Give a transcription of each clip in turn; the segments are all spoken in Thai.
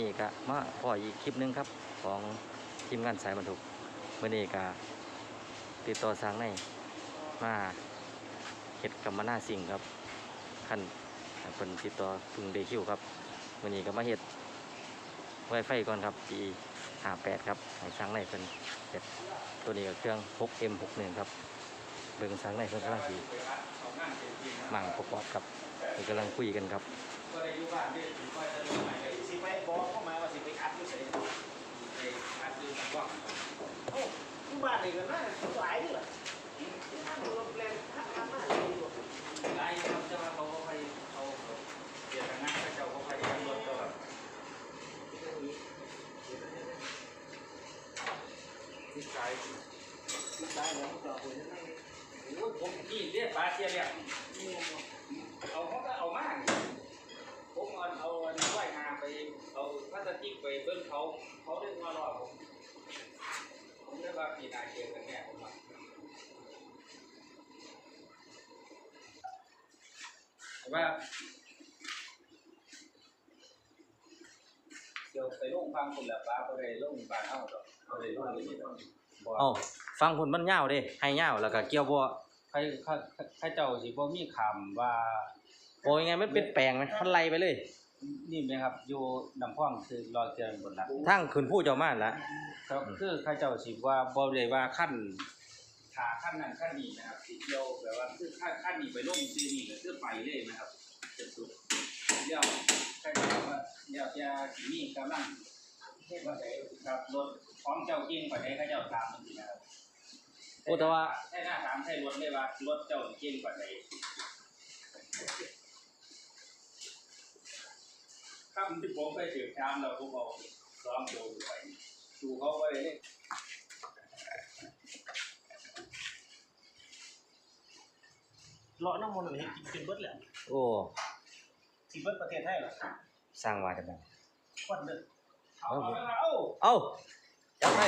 นี้ก็มาพออีกคลิปหนึงครับของทีมงานสายบรรทุกวันนี้ก็ติดต่อสร้างในมาเฮ็ดกรรมนาสิ่งครับขั้นเป็นติดต่อพึ่งเดคิวครับวันนี้ก็มาเฮ็ดไวไฟก่อนครับปี58ครับให้สร้างในเป็นเฮ็ดตัวนี้ก็เครื่อง 6M61 ครับเบิ่งสร้างในเพิ่นกำลังสิมั่งประกอบครับกำลังคุยกันครับก็ได้อยู่บ้านได้ถึงค่อยจะรู้ใหม่ ไปบอกเข้ามาว่าสิไปอัดอยู่ไสไปอัดอยู่ทางว่างโอ้อยู่บ้านนี่ก็น่าหลายนี่แหละท่านโรงแรมท่านทำมาดีอยู่หลายครับแต่ว่าเขาก็ไปเขาเดี๋ยวทางนั้นเขาจ้าเขาไปยังรถก็แบบที่ขายที่ขายแล้วเขาจะเอาไปยังไงโอ้ยผมกี่เรียกปลาเทียเรียกเอาเขาก็เอามาก ผมเอาเอาอันนี้ไว้มาไปเอาพลาสติก ไปเบิ้งเขา เขาเรียกว่ารอผม ผมเรียกว่าปีนาเกียกันแน่ผมว่าแต่ว่าเดี๋ยวไปลงฟังคนละป้าก็ได้ลงบ้านเฮาดอกก็ได้ลงนี่ดอกบ่เอ้าฟังผลมันยาวเด้ให้ยาวแล้วก็เกี่ยวบ่ใครใครใครเจ้าสิบ่มีคำว่าโอ้ยไงมันเป็นแปลงไหมมันไล่ไปเลย นี่ไหมครับ อยู่น้ำพ่องคือรอยเตือนบนหลังทั้งขึ้นผู้เจ้ามาละครับคือเข้าเจ้าสิว่าบ่เลยว่าขั้นขาขั้นนั้นขั้นนี้นะครับสิเกี่ยวแบบว่าคือขั้นขั้นนี้ไปลงซีนี่ก็คือไปเลยนะครับจะสุดเดี๋ยวใครจะว่าเดี๋ยวจะสิมีกำลังเทพว่าไดครับรถของเจ้าจริงกว่าใดเขาเจ้าตามมันสินะครับโอ้แต่ว่าใช่หน้าถามใช่รถเลยว่ารถเจ้าจริงกว่าใด คำที่ผมไปสืบชามเราผมเอาซ้อมโดนไปดูเขาไว้เลยเลาะน้ำมันต์อันนี้กินเป็นเบิดแหละโอ้สิเบิดประเทศไทยเหรอสร้างว่าจังได๋ควันเด้อเอาเอาเอาเอ้าจับไป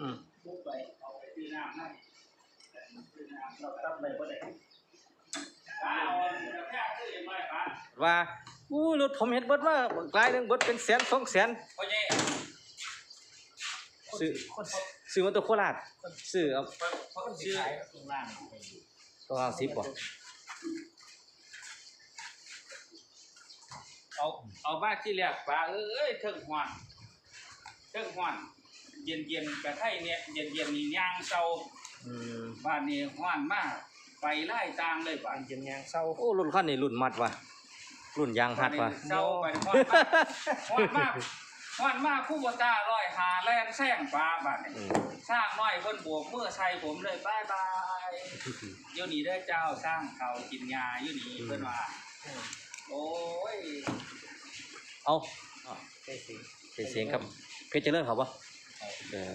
อืม ปุ๊บไปเอาไปที่น้ำให้ที่น้ำเราตั้งไปบ่ได้เอาแค่ซื้อยังไงปะ ว่า อู้รถผมเห็นเบิดว่ากลายหนึงเบิดเป็นแสนสองแสนพ่อใหญ่ซื้อคนซื้อมาตัวโคราชซื้อเอาสิขายตรงล่างตัวละ10บ่เอาเอาบ้านที่แรกปลาเอ้ยเทิงหวานเทิงหวานเย็นเย็นๆกระไทยเนี่ยเย็นเย็นนี่ย่างเศร้าบ้านนี้หวานมากไปไล่ตางเลยป่ะอันเย็นยางเศร้าโอ้รุ่นคันนี้รุ่นมัดว่ะ รุ่นยางหัดว่ะเศร้าไปหวานมากหวานมากหวานมากคู่บตาร้อยหาแลนแซงปลาบ้านนี้อืมสร้างน้อยเพิ่นบวกมือใส่ผมเลยบายบายเดี๋ยวนี้เด้อเจ้าสร้างเขากินยาอยู่นี่เพิ่นว่าโอ้ยเอาใช่สิเป็นเสียงครับ เพชรเจริญครับวะเออ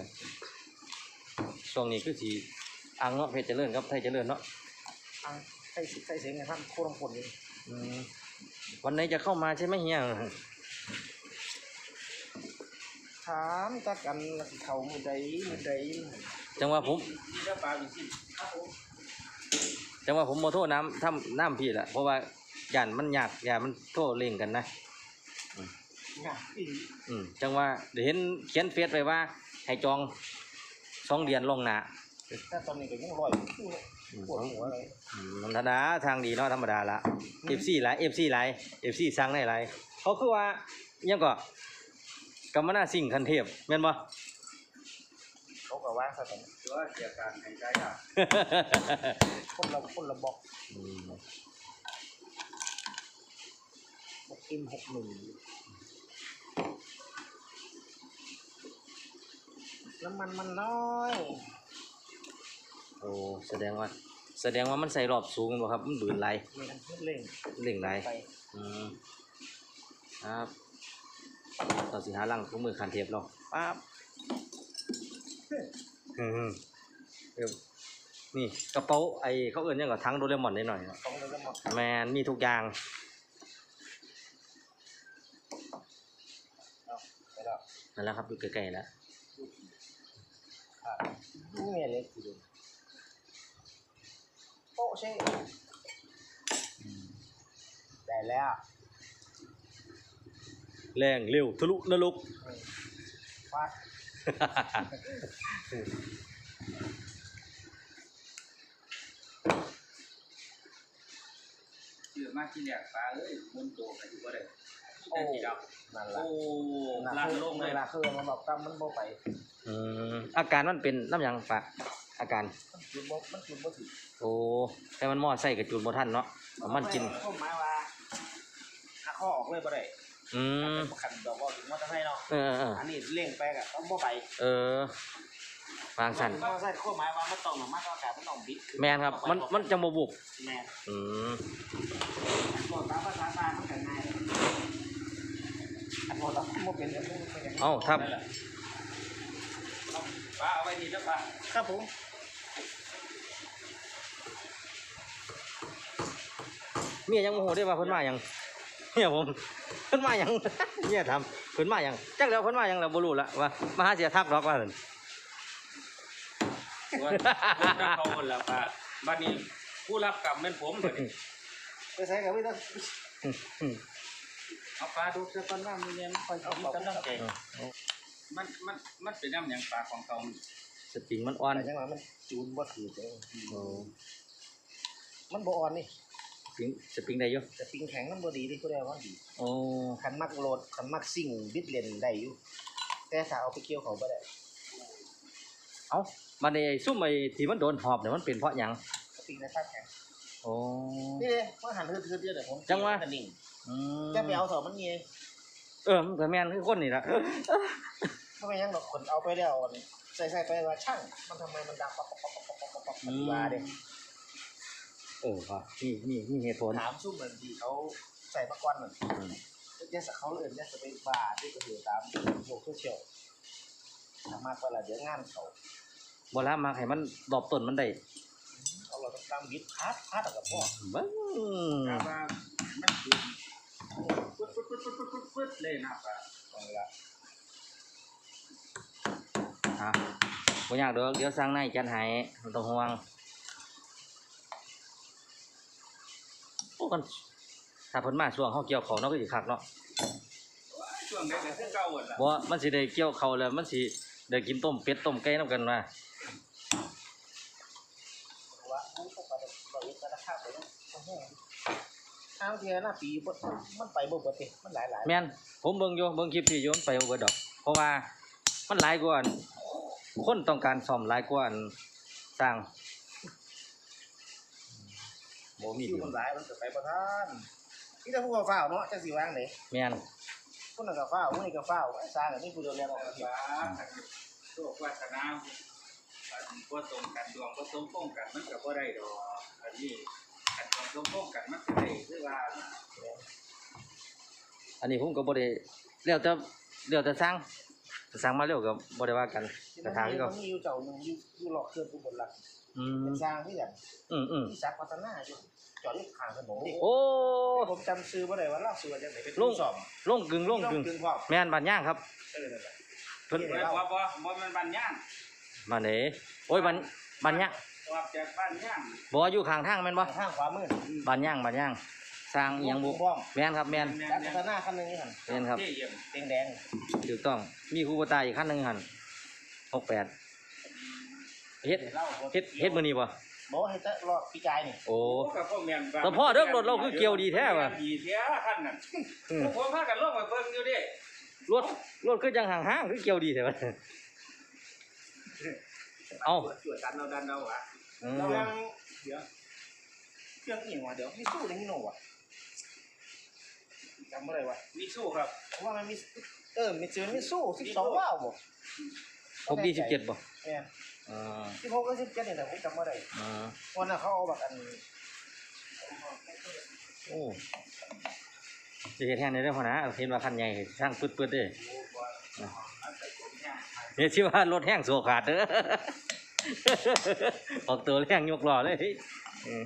ช่วงนี้คือสีอังเนาะเพชรเจริญครับไทยเจริญเนาะอังใช่สิใช่เสียงไงท่านโคตรผลเลยอืม วันไหนจะเข้ามาใช่ไหมเฮียถามตะกันว่าสิเขามือใดมือใดจังว่าผมนี่เด้อปลาวิสิครับผมจังว่าผมโมโทษน้ำทำน้ำพี่แหละเพราะว่าย่านมันยากย่านมันโทษเล่งกันนะน่ะอีอืมจังว่าเดี๋ยวเห็นเขียนเฟซไว้ว่าให้จองสองเดือนลวงหน้าแต่ตอนนี้ก็ยังลอยอยู่อืม ปวดหัวเลยอืมธรรมดาทางดีเนาะธรรมดาละ FC หลาย FC หลาย FC สั่งได้หลายเขาคือว่าอิหยังก็กรรมนาสิ่งคันเทพแม่นบ่เขาก็ว่าซะแต่ตัวเกี่ยวกับหายใจอะคนละคนละบอกอืมบอกกินหกหนึ่งน้ำมันมันน้อย โอ้แสดงว่า แสดงว่ามันใส่รอบสูงบ่ครับ มันบืนไหลายมีอันเร่งเร่งไหลายไปอืมครับเราสิหาลังทุกมือคันเทปเราปั๊บอืมเดี๋ยวนี่กระเป๋าไอ้เขาเอื่นหยังกับทั้งโดเรมอนนิดหน่อยเนาะต้องเลยหมดแมนมีทุกอย่างไปแล้วนั่นแหละครับอยู่ใกล้ๆแล้วขาดนี่เมียเล็กทีเดี ยวโอ้ใช่ได้แล้วแรงเร็วทะลุนรกฟาดเชื่อมากที่แรกปลาเอ้ยมันโตกันอยู่บ่ได้โอ้แต่ที่ดับนั่นโอ้ละลั่นลงเลยเวลาคือมันบอกกำมันบ่ไปอืมอาการมันเป็นน้ำหยังปะ อาการมันจุดบ่มันจุดบ่ถึงโอ้แต่มันหม้อใส่กับจูนบ่ทันเนาะเอามันกินก็หมายว่าถ้าข้อออกเลยบ่ได้อืมถ้าขันดอกว่าถึงว่าจะให้เนาะเออเอออันนี้เร่งไปก็ต้องบ่ไปเออวางสันก็ใส่ข้อหมายว่ามันต้องมาตรการมันต้องบิดแมนครับ มันมันจะบ่บุกแม่นอืมบอกตามภาษาตามันก็ง่ายอันบ่ต้องบ่เป็นอันนี้เป็นอย่างนี้เอ้าครับนั่นแหละเอาปลาเอาไว้นี่แล้วปลาครับผม มียยังโมโหได้ว่าเพิ่นมาหยังเมียผมเพิ่นมาหยังเมียทำเพิ่นมาหยังจักแล้วเพิ่นมาหยังแล้วบ่รู้ละว่ามาหาเสียทักดอกว่าซั่นว่าถ้าเขาคนละปลาบัดนี้ผู้รับกรรมเป็นผมบัดนี้ไปใส่กับพี่ต้องเอาปลาดูซะก่อนว่ามันยังคอยเอากำลังใจมันมันมันเป็นน้ำหยังปลาของเขาสปริงมันอ่อนแต่จังหวะมันจูนบ่ถือเลยโอ้มันบ่อ่อนนี่สป ริงสปริงได้อยู่แต่ปิงแข็งมันบ่ดีที่ผู้ใดว่าดีโอ้คันมักโหลดคันมักซิ่งบิดเลนได้อยู่แต่ถ้าเอาไปเกี่ยวเขาบ่ได้เอ้าบัดนี้ไอ้ซุ่มไอ้ที่มันโดนหอบเนี่ยมันเป็นเพราะหยังปิงในท่าแข็งโอ้ นี่เลยว่าหันทืดๆเดียวเดี๋ยวผมจังหวะมันนิ่งอืมจะไปเอาเถอะมันเงี้ยเออมันก็แม่นคือคนนี่ล่ะไม่เป็นหยังดอกคนเอาไปแล้วใส่ใส่ๆไปว่าช่างมันทำไมมันดังป๊อกป๊อกป๊อกป๊อกป๊อกป๊อกป๊อกปฏิวาเด้ เออครับนี่นี่นี่เหตุผล ถามซุ่มเหมือนที่เขาใส่มาก่อนเหมือนอืมเดี๋ยวสักเขาเอื่นเนี่ยจะไปบาที่กระเหือตามโลกโซเชียลสามารถเวลาเดี๋ยวงานเขาบ่ละมาให้มันดอบต้นมันได้เขาเราต้องตามบิดพาดพาดเอากับพ่อเบิ้งปลาว่ามันคือปึ๊ดปึ๊ดปึ๊ดปึ๊ดปึ๊ดปึ๊ดเลยนะปลาเอาละอะบ่อยากเด้อเดี๋ยวสั่งในจัดให้บ่ต้องห่วงโอ้ กันถ้าเพิ่นมาช่วงเฮาเกี่ยวเขาวเนาะก็สิคักเนาะช่วงนี้ก็คือเก่าหมดละบ่มันสิได้เกี่ยวเขาวแล้วมันสิได้กินต้มเป็ดต้มไก่นํกันมาว่าผู้ปกครองเราเองก็ราคาไปแล้วโอ้โหทางเทียหน้าปีบ่มันไปบ่เบิดเด้มันหลายหลายแม่นผมเบิ่งอยู่เบิ่งคลิปที่อยู่มันไปบ่เบิดดอก เพราะว่ามันหลายกว่าอันคนต้องการซ่อมหลายกว่าอันสร้าง บ่มีคิวเดียวมันหลายมันก็ไปบ่ทันนี่ถ้าผู้ฟ้าวเนาะจังสิวางไหนแม่นคนนั้นก็ฟ้าวคนนี้ก็ฟ้าวไอ้สร้างอันนี้ผู้เดียวแล้วก็ปลาโชควาสนาอันบ่ตรงกันดวงบ่สมพงษ์กันมันก็บ่ได้ดอกอันนี้อันดวงสมพงษ์กันมันก็ได้คือว่าอันนี้ผมก็บ่ได้แล้วแต่แล้วแต่สร้างสร้างมาเร็วก็บ่ได้ว่ากันที่กระมันถางมีก็มันมีอยู่เจ้าหนึงอยู่อยู่หลอกเคลื่อนอุบลรัตน์อืมเป็นสร้างที่แบบอืมอืมที่ซักพัฒนาอยู่ จอดอยู่ข้างถนนนี่โอ้ผมจำซื้อบ่ได้ว่าเล่าซื้อว่าจังไหนเป็นลุผู้งสอบลงกึ่งลงกึ่งกึ่งพร้อมแม่นบ้านย่างครับเออนั่นแหละเพิ่นบ่บ่บ่บ่มันบ้านย่างบ้านไหนโอ้ยบ้านบ้านย่างออกจากบ้านย่างบ่อยู่ข้างทางแม่นบ่ข้างขวามือบ้านย่างบ้านย่างสร้างอีหยังบุบ้องแม่นครับแม่นซักพัฒนาคันหนึงนี่หั่นแม่นครับที่เยี่ยมแดงแดงถูกต้องมีครูบาตายอีกคันหนึงหั่น68เฮ็ดๆเล่าเฮ็ดเฮ็ดมื้อนี้บ่ บบอกว่าให้จะรอปีกายนี่โอ้ กับพ่อแม่นแต่พ่อเด้อรถเราคือเกี่ยวดีแท้ว่ะ ดีแท้ขั้นนั้นอืมพวกผมพากันลงมาเบิ่งอยู่ดิรถรถคือจังห่างๆคือเกี่ยวดีแต่ว่าเอ้าจวดดันเอาดันเอาอะอืเครื่องมเดี๋ยวเครื่องอีกวะเดี๋ยวมีสู้หรือมีโนวะจำอะไรวะมีสู้ครับเพราะว่ามันมีเออมีเจอมีสู้สิบสองว้าวบ่ครบยี่สิบเจ็ดบ่แม่น อ่าที่พกก็สิบเจ็ดเนี่ยแต่ผมจำไม่ได้อ่าวันนั้นเขาเอาแบบอันโอ้จะเห็นแทนได้พอนะเห็นว่าคันใหญ่สร้างปืดๆเด้เนี่ยชื่อว่ารถแห้งโซขาดเด้อออกตัวแรงยกล้อเลยเออ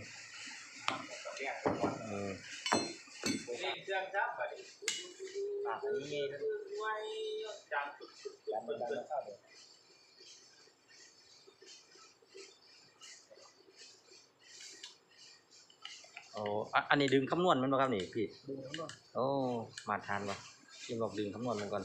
เออนี่เครื่องจับบัดนี้อะอันนี้ไว้จัง ดันอันนี้ดึงคำนวณมันบ่ครับนี่พี่ ดึงทั้งหมดโอ้ มาทานวะยิมบอกดึงคำนวณมันก่อน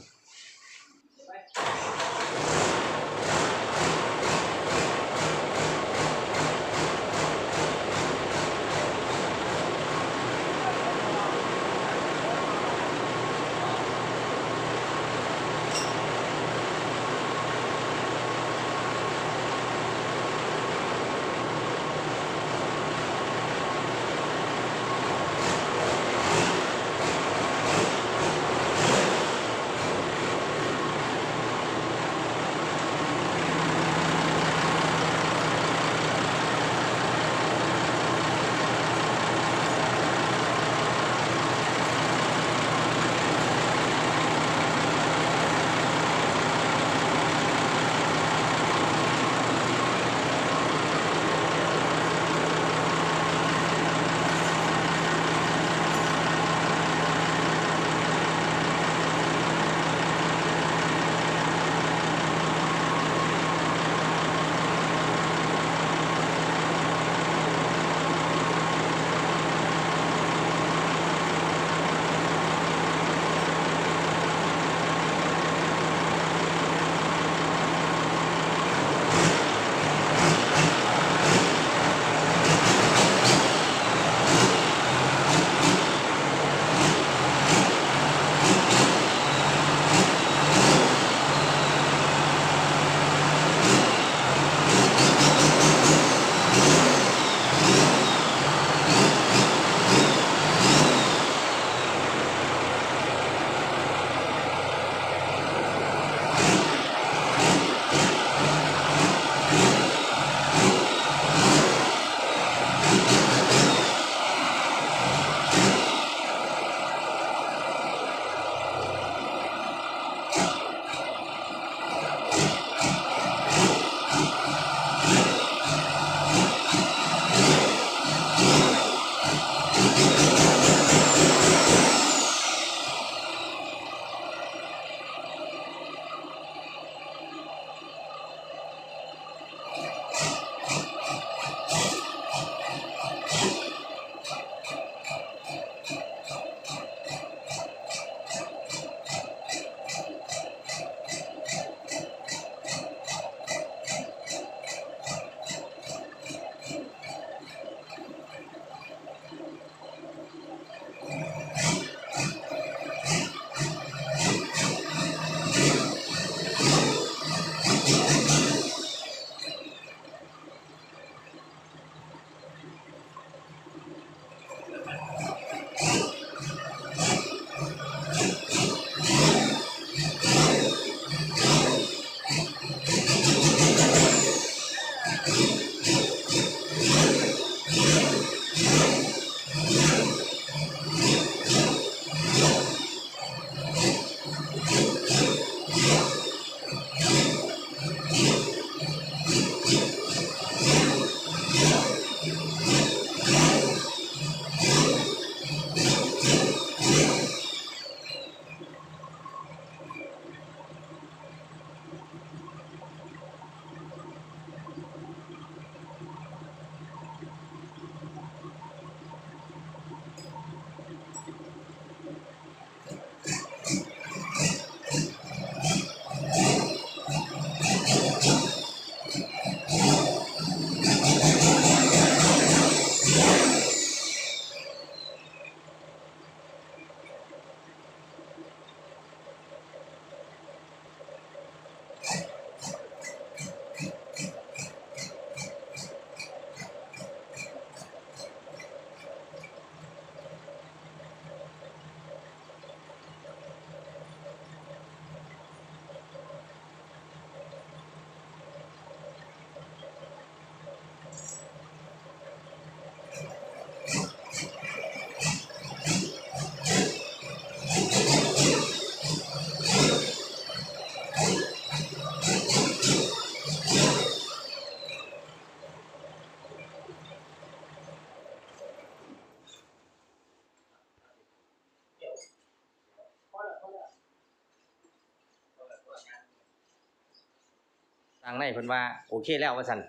างในเพิ่นว่าโอเคแล้วว่าซั่น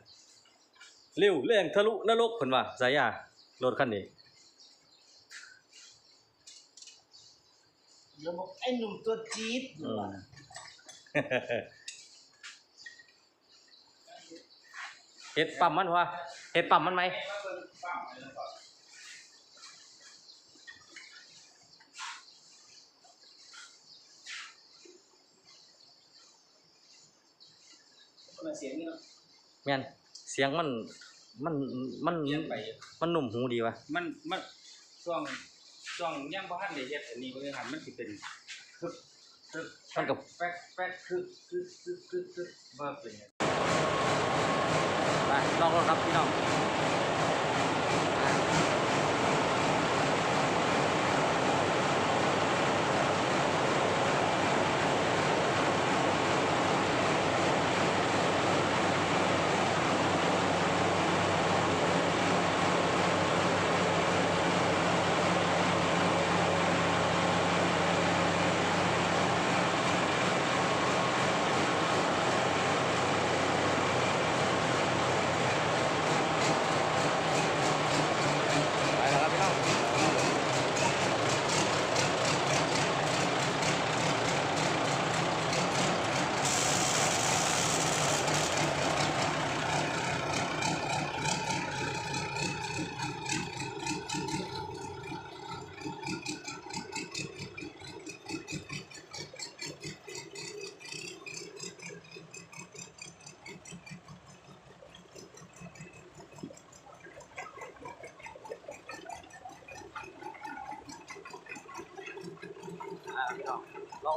เร็วเรื่องทะลุนรกเพิ่นว่าสายารถคันนี้แล้วบอกไอ้หนุ่มตัวจี๊ดอืม เฮ็ดปั๊มมันวะเฮ็ดปั๊มมันไหมมั นเสียงนี่เนาะแม่นเสียงมันมันมันเลี้ยงไป มันนุ่มหูดีวะมันมันช่วงช่วงยังบ่ทันได้เฮ็ดอันนี้บ่ได้หันมันสิเป็นคึกคึกมันกับแป๊กแป๊กคึกคึกคึกคึกคึกบ่เป็นไง ไปลองรถครับพี่น้อง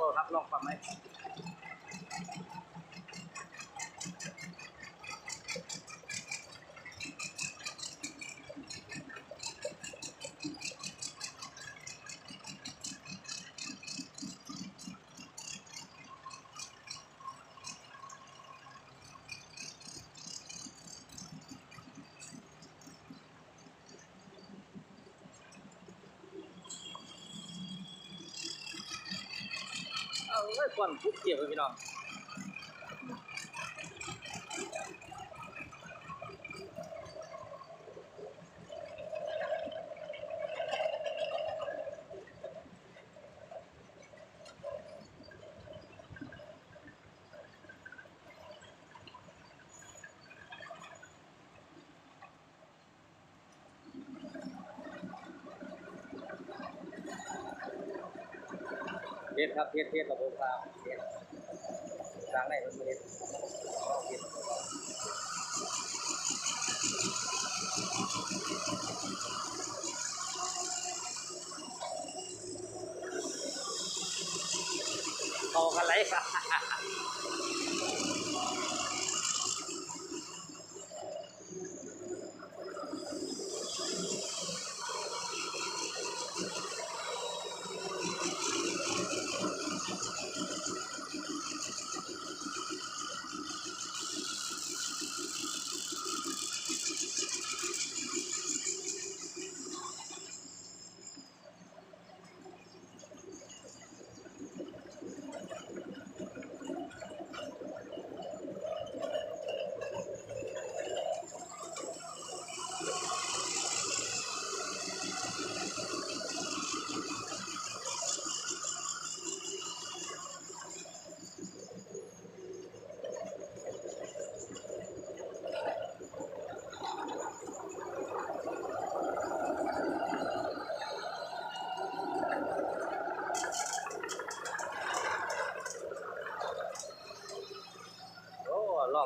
ลองรถครับลองปั๊มไหม เอาไว้ก่อนทุกเกี่ยวเลยพี่น้อง เทสครับเทสเทสระบบครับเทสทางไหนมันไม่เทสลองเทสเข้ากันเลย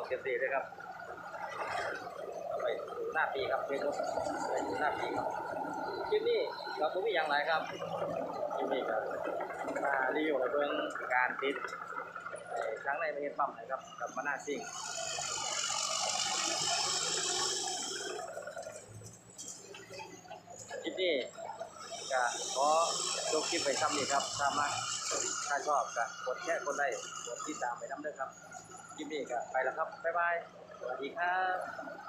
โเต็มที่เลยครับไปสู่หน้าปีครับเฟซบุ๊กไปสู่หน้าปีครับคลิปนี้เราไม่มีอย่างไรครับคลิปนี้ครับมารีวิวให้เบิ่องการติดไอ้ครั้งในไม่เห็นปั๊มนะครับกับมานาซิ่งคลิปนี้ก็ขอจบคลิปไปซ้ำนี้ครับถ้ามาถ้าชอบก็กดแชร์กดไลค์กดติดตามไปน้ำเด้อครับ คลิปนี้ก็ไปแล้วครับบ๊ายบายสวัสดีครับ